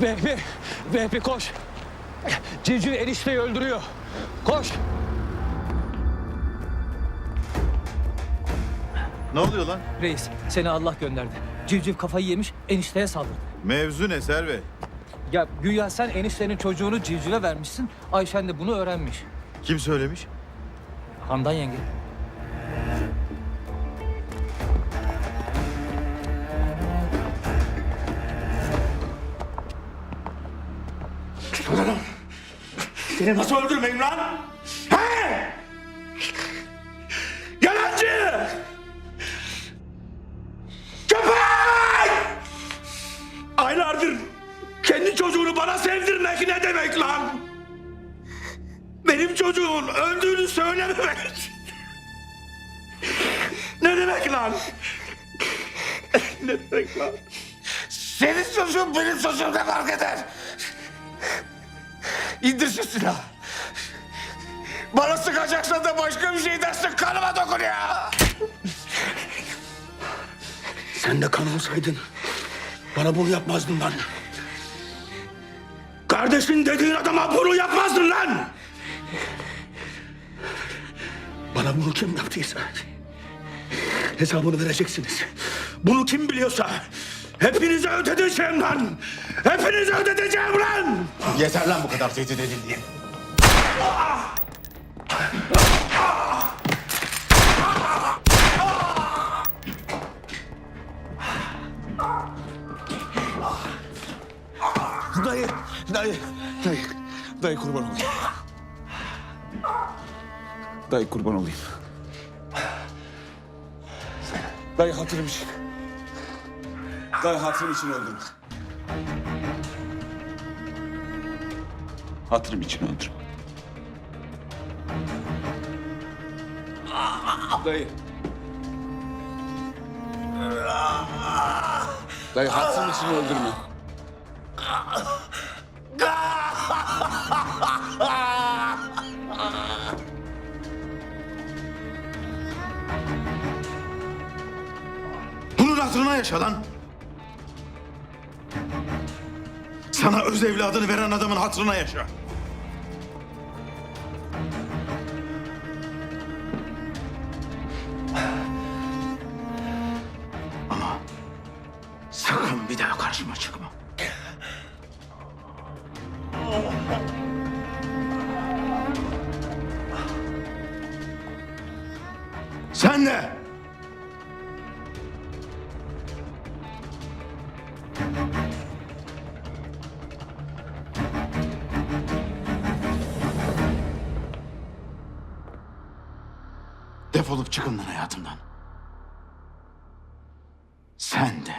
Vehbi, Vehbi koş. Civciv enişteyi öldürüyor. Koş. Ne oluyor lan? Reis, seni Allah gönderdi. Civciv kafayı yemiş, enişteye saldırdı. Mevzu ne Serve? Ya güya sen eniştenin çocuğunu civcive vermişsin. Ayşen de bunu öğrenmiş. Kim söylemiş? Handan yenge. Seni nasıl öldürmeyeyim lan? He? Yalancı! Köpek! Aylardır kendi çocuğunu bana sevdirmek ne demek lan? Benim çocuğun öldüğünü söylememek. Ne demek lan? Ne demek lan? Senin çocuğun benim çocuğum ne fark eder? İndir şu silahı. Bana sıkacaksan da başka bir şey dersin kanıma dokun ya. Sen de kan olsaydın bana bunu yapmazdın lan. Kardeşin dediğin adama bunu yapmazdın lan. Bana bunu kim yaptıysa hesabını vereceksiniz. Bunu kim biliyorsa hepinize ödeteceğim lan. Hepinize ödeteceğim lan. Yeter lan bu kadar tehdit edildiğin. Dayı, dayı, dayı, dayı kurban olayım. Dayı kurban olayım. Dayı hatırım için. Dayı hatırım için öldürme. Hatırım için öldürme. Dayı. Dayı hatırım için öldürme. Bunun hatırına yaşa lan. Sana öz evladını veren adamın hatırına yaşa. Ama sakın bir daha karşıma çıkma. Sen de. Defolup çıkın lan hayatımdan. Sen de.